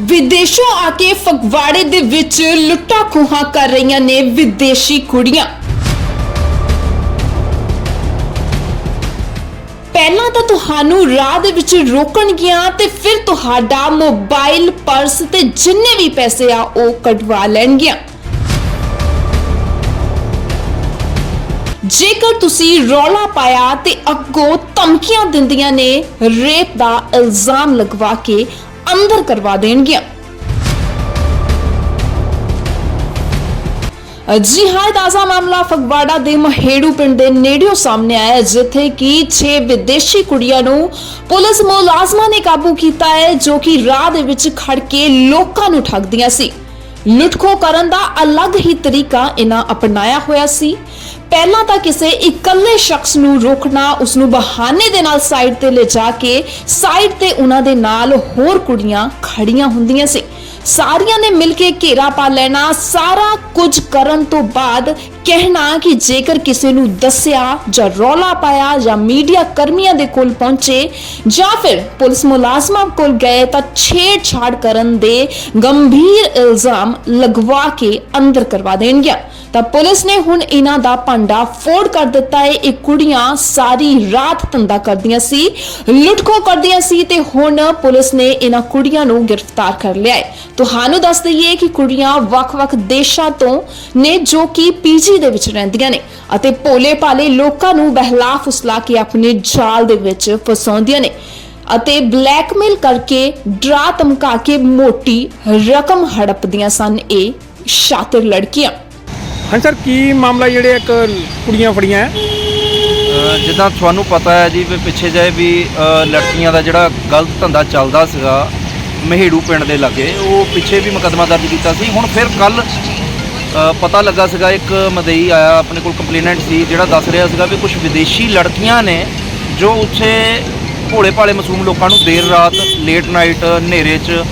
ਵਿਦੇਸ਼ੋਂ ਆ ਕੇ ਫਗਵਾੜੇ ਦੇ ਵਿੱਚ ਲੁੱਟਾਂ ਖੋਹਾਂ ਕਰ ਰਹੀਆਂ ਨੇ ਵਿਦੇਸ਼ੀ ਕੁੜੀਆਂ। ਪਹਿਲਾਂ ਤਾਂ ਤੁਹਾਨੂੰ ਰਾਹ ਦੇ ਵਿੱਚ ਰੋਕਣਗੀਆਂ ਤੇ ਫਿਰ ਤੁਹਾਡਾ ਮੋਬਾਈਲ, ਪਰਸ ਤੇ ਜਿੰਨੇ ਵੀ ਪੈਸੇ ਆ, ਉਹ ਕਢਵਾ ਲੈਣਗੀਆਂ। ਜੇਕਰ ਤੁਸੀਂ ਰੌਲਾ ਪਾਇਆ ਤੇ ਅੱਗੋਂ ਧਮਕੀਆਂ ਦਿੰਦੀਆਂ ਨੇ, ਰੇਪ ਦਾ ਇਲਜ਼ਾਮ ਲਗਵਾ ਕੇ ਅੰਦਰ ਕਰਵਾ ਦੇਣਗੀਆਂ। ਜੀ ਹਾਂ, ਤਾਜ਼ਾ ਮਾਮਲਾ ਫਗਵਾੜਾ ਦੇ ਮਹੇੜੂ ਪਿੰਡ ਦੇ ਨੇੜਿਓਂ ਸਾਹਮਣੇ ਆਇਆ ਜਿੱਥੇ ਕਿ 6 ਵਿਦੇਸ਼ੀ ਕੁੜੀਆਂ ਨੂੰ ਪੁਲਿਸ ਮੁਲਾਜ਼ਮਾਂ ਨੇ ਕਾਬੂ ਕੀਤਾ ਹੈ, ਜੋ ਕਿ ਰਾਹ ਦੇ ਵਿੱਚ ਖੜ ਕੇ ਲੋਕਾਂ ਨੂੰ ਠੱਗਦੀਆਂ ਸੀ। ਲੁੱਟਖੋ ਕਰਨ ਦਾ ਅਲੱਗ ਹੀ ਤਰੀਕਾ ਇਹਨਾਂ ਅਪਣਾਇਆ ਹੋਇਆ ਸੀ। ਪਹਿਲਾਂ ਤਾਂ ਕਿਸੇ ਇਕੱਲੇ ਸ਼ਖਸ ਨੂੰ ਰੋਕਣਾ, ਉਸ ਨੂੰ ਬਹਾਨੇ ਦੇ ਨਾਲ ਸਾਈਡ ਤੇ ਲਿਜਾ ਕੇ ਸਾਈਡ ਤੇ ਉਹਨਾਂ ਦੇ ਨਾਲ ਹੋਰ ਕੁੜੀਆਂ ਖੜੀਆਂ ਹੁੰਦੀਆਂ ਸੀ। ਸਾਰੀਆਂ ਨੇ ਮਿਲ ਕੇ ਘੇਰਾ ਪਾ ਲੈਣਾ, ਸਾਰਾ ਕੁਝ ਕਰਨ ਤੋਂ ਬਾਅਦ ਕਹਿਣਾ ਕਿ ਜੇਕਰ ਕਿਸੇ ਨੂੰ ਦੱਸਿਆ ਜਾਂ ਰੌਲਾ ਪਾਇਆ ਜਾਂ ਮੀਡੀਆ ਕਰਮੀਆਂ ਦੇ ਕੋਲ ਪਹੁੰਚੇ ਜਾਂ ਫਿਰ ਪੁਲਿਸ ਮੁਲਾਜ਼ਮਾਂ ਕੋਲ ਗਏ ਤਾਂ ਛੇੜਛਾੜ ਕਰਨ ਦੇ ਗੰਭੀਰ ਇਲਜ਼ਾਮ ਲਗਵਾ ਕੇ ਅੰਦਰ ਕਰਵਾ ਦੇਣਗੇ ਤਾਂ ਪੁਲਿਸ ਨੇ ਹੁਣ ਇਹਨਾਂ ਦਾ ਭਾਂਡਾ ਫੋੜ ਕਰ ਦਿੱਤਾ ਹੈ। ਇਹ ਕੁੜੀਆਂ ਸਾਰੀ ਰਾਤ ਧੰਦਾ ਕਰਦੀਆਂ ਸੀ, ਲੁੱਟਖੋ ਕਰਦੀਆਂ ਸੀ ਤੇ ਹੁਣ ਪੁਲਿਸ ਨੇ ਇਹਨਾਂ ਕੁੜੀਆਂ ਨੂੰ ਗ੍ਰਿਫਤਾਰ ਕਰ ਲਿਆ ਹੈ। ਤੁਹਾਨੂੰ ਦੱਸ ਦਈਏ ਕਿ ਕੁੜੀਆਂ ਵੱਖ-ਵੱਖ ਦੇਸ਼ਾਂ ਤੋਂ ਨੇ ਜੋ ਕਿ ਪੀਜੀ ਦੇ ਵਿੱਚ ਰਹਿੰਦੀਆਂ ਨੇ ਅਤੇ ਭੋਲੇ ਭਾਲੇ ਲੋਕਾਂ ਨੂੰ ਬਹਿਲਾ ਫੁਸਲਾ ਕੇ ਆਪਣੇ ਜਾਲ ਦੇ ਵਿੱਚ ਫਸਾਉਂਦੀਆਂ ਨੇ ਅਤੇ ਬਲੈਕਮੇਲ ਕਰਕੇ ਡਰਾ ਧਮਕਾ ਕੇ ਮੋਟੀ ਰਕਮ ਹੜਪਦੀਆਂ ਸਨ ਇਹ ਸ਼ਾਤਰ ਲੜਕੀਆਂ। ਹਾਂ ਸਰ ਕੀ ਮਾਮਲਾ ਜਿਹੜੇ ਇੱਕ ਕੁੜੀਆਂ ਫੜੀਆਂ ਹੈ? ਜਿੱਦਾਂ ਤੁਹਾਨੂੰ ਪਤਾ ਹੈ ਜੀ ਵੀ ਪਿੱਛੇ ਜਾਏ ਵੀ ਲੜਕੀਆਂ ਦਾ ਜਿਹੜਾ ਗਲਤ ਧੰਦਾ ਚੱਲਦਾ ਸੀਗਾ ਮਹੇੜੂ ਪਿੰਡ ਦੇ ਲਾਗੇ ਉਹ ਪਿੱਛੇ ਵੀ ਮੁਕੱਦਮਾ ਦਰਜ ਕੀਤਾ ਸੀ। ਹੁਣ ਫਿਰ ਕੱਲ ਪਤਾ ਲੱਗਾ ਸੀਗਾ, ਇੱਕ ਮਦਈ ਆਇਆ, ਆਪਣੇ ਕੋਲ ਕੰਪਲੇਨੈਂਟ ਸੀ, ਜਿਹੜਾ ਦੱਸ ਰਿਹਾ ਸੀਗਾ ਵੀ ਕੁਝ ਵਿਦੇਸ਼ੀ ਲੜਕੀਆਂ ਨੇ ਜੋ ਉੱਥੇ ਭੋਲੇ ਭਾਲੇ ਮਾਸੂਮ ਲੋਕਾਂ ਨੂੰ ਦੇਰ ਰਾਤ ਲੇਟ ਨਾਈਟ ਹਨੇਰੇ 'ਚ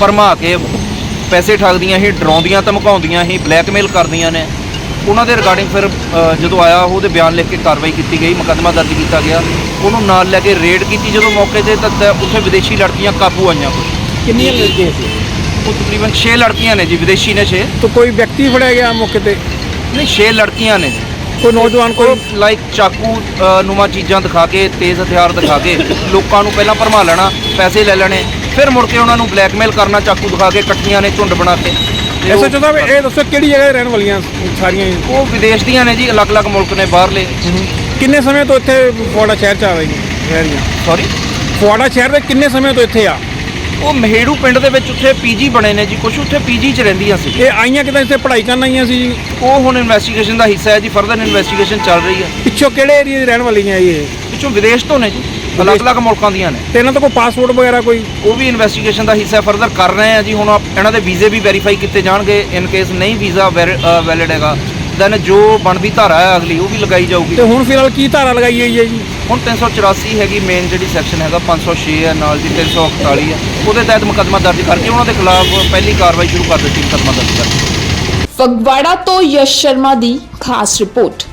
ਭਰਮਾ ਕੇ ਪੈਸੇ ਠੱਗਦੀਆਂ ਸੀ, ਡਰਾਉਂਦੀਆਂ, ਧਮਕਾਉਂਦੀਆਂ ਸੀ ਬਲੈਕਮੇਲ ਕਰਦੀਆਂ ਨੇ। ਉਹਨਾਂ ਦੇ ਰਿਗਾਰਡਿੰਗ ਫਿਰ ਜਦੋਂ ਆਇਆ, ਉਹਦੇ ਬਿਆਨ ਲਿਖ ਕੇ ਕਾਰਵਾਈ ਕੀਤੀ ਗਈ, ਮੁਕੱਦਮਾ ਦਰਜ ਕੀਤਾ ਗਿਆ। ਉਹਨੂੰ ਨਾਲ ਲੈ ਕੇ ਰੇਡ ਕੀਤੀ। ਜਦੋਂ ਮੌਕੇ ਤੇ ਤਾਂ ਤਾਂ ਉੱਥੇ ਵਿਦੇਸ਼ੀ ਲੜਕੀਆਂ ਕਾਬੂ ਆਈਆਂ। ਕੁਝ ਕਿੰਨੀਆਂ ਲੜਕੀਆਂ ਸੀ? ਉਹ ਤਕਰੀਬਨ 6 ਲੜਕੀਆਂ ਨੇ ਜੀ ਵਿਦੇਸ਼ੀ ਨੇ 6 ਤਾਂ ਕੋਈ ਵਿਅਕਤੀ ਫੜਿਆ ਗਿਆ ਮੌਕੇ ਤੇ? ਨਹੀਂ 6 ਲੜਕੀਆਂ ਨੇ ਕੋਈ ਨੌਜਵਾਨ ਕੋਈ ਕੋਈ ਲਾਈਕ ਚਾਕੂ ਅ, ਨੂਮਾ ਚੀਜ਼ਾਂ ਦਿਖਾ ਕੇ ਤੇਜ਼ ਹਥਿਆਰ ਦਿਖਾ ਕੇ ਲੋਕਾਂ ਨੂੰ ਪਹਿਲਾਂ ਭਰਮਾ ਲੈਣਾ ਪੈਸੇ ਲੈ ਲੈਣੇ ਫਿਰ ਮੁੜ ਕੇ ਉਹਨਾਂ ਨੂੰ ਬਲੈਕਮੇਲ ਕਰਨਾ ਚਾਕੂ ਦਿਖਾ ਕੇ ਇਕੱਠੀਆਂ ਨੇ ਝੁੰਡ ਬਣਾ ਕੇ। ਤੇ ਉਹ- ਐਸਾ ਇਹ ਦੱਸੋ ਕਿਹੜੀ ਜਗ੍ਹਾ 'ਤੇ ਰਹਿਣ ਵਾਲੀਆਂ ਸਾਰੀਆਂ ਹੀ? ਉਹ ਵਿਦੇਸ਼ ਦੀਆਂ ਨੇ ਜੀ ਅਲੱਗ-ਅਲੱਗ ਮੁਲਕ ਨੇ ਬਾਹਰਲੇ। ਕਿੰਨੇ ਸਮੇਂ ਤੋਂ ਇੱਥੇ ਫੁਆੜਾ ਸ਼ਹਿਰ 'ਚ ਆ ਰਹੀਆਂ? ਰਹਿ ਰਹੀਆਂ ਸੌਰੀ ਫੁਆੜਾ ਸ਼ਹਿਰ ਦੇ ਕਿੰਨੇ ਸਮੇਂ ਤੋਂ ਇੱਥੇ ਆ? ਉਹ ਮਹੇੜੂ ਪਿੰਡ ਦੇ ਵਿੱਚ ਉੱਥੇ ਪੀਜੀ ਬਣੇ ਨੇ ਜੀ ਕੁਝ ਉੱਥੇ ਪੀਜੀ 'ਚ ਰਹਿੰਦੀਆਂ ਸੀ। ਇਹ ਆਈਆਂ ਕਿਦਾਂ ਇੱਥੇ ਪੜ੍ਹਾਈ ਕਰਨ ਆਈਆਂ ਸੀ ਜੀ? ਉਹ ਹੁਣ ਇਨਵੈਸਟੀਗੇਸ਼ਨ ਦਾ ਹਿੱਸਾ ਹੈ ਜੀ ਫਰਦਰ ਇਨਵੈਸਟੀਗੇਸ਼ਨ ਚੱਲ ਰਹੀ ਹੈ। ਪਿੱਛੋਂ ਕਿਹੜੇ ਏਰੀਆ ਦੀ ਰਹਿਣ ਵਾਲੀਆਂ ਇਹ? ਪਿੱਛੋਂ ਵਿਦੇਸ਼ ਤੋਂ ਨੇ ਜੀ ਅਲੱਗ-ਅਲੱਗ ਮੁਲਕਾਂ ਦੀਆਂ ਨੇ। ਤੇ ਇਹਨਾਂ ਤੋਂ ਕੋਈ ਪਾਸਪੋਰਟ ਵਗੈਰਾ ਕੋਈ? ਉਹ ਵੀ ਇਨਵੈਸਟੀਗੇਸ਼ਨ ਦਾ ਹਿੱਸਾ ਫਰਦਰ ਕਰ ਰਹੇ ਆ ਜੀ ਹੁਣ ਇਹਨਾਂ ਦੇ ਵੀਜ਼ੇ ਵੀ ਵੈਰੀਫਾਈ ਕੀਤੇ ਜਾਣਗੇ ਇਨ ਕੇਸ ਨਹੀਂ ਵੀਜ਼ਾ ਵੈਲਿਡ ਹੈਗਾ। ਦੈਨ ਜੋ ਬਣਦੀ ਧਾਰਾ ਹੈ ਅਗਲੀ ਉਹ ਵੀ ਲਗਾਈ ਜਾਊਗੀ। ਤੇ ਹੁਣ ਫਿਲਹਾਲ ਕੀ ਧਾਰਾ ਲਗਾਈ ਹੋਈ ਹੈ ਜੀ? ਹੁਣ 384 ਹੈਗੀ ਮੇਨ ਜਿਹੜੀ ਸੈਕਸ਼ਨ ਹੈਗਾ 506 ਹੈ ਨਾਲ ਜੀ 348 ਹੈ। ਉਹਦੇ ਤਹਿਤ ਮੁਕੱਦਮਾ ਦਰਜ ਕਰਕੇ ਉਹਨਾਂ ਦੇ ਖਿਲਾਫ ਪਹਿਲੀ ਕਾਰਵਾਈ ਸ਼ੁਰੂ ਕਰ ਦਿੱਤੀ ਮੁਕੱਦਮਾ ਦਰਜ ਕਰਕੇ। ਫਗਵਾੜਾ ਤੋਂ ਯਸ਼ ਸ਼ਰਮਾ ਦੀ ਖਾਸ ਰਿਪੋਰਟ।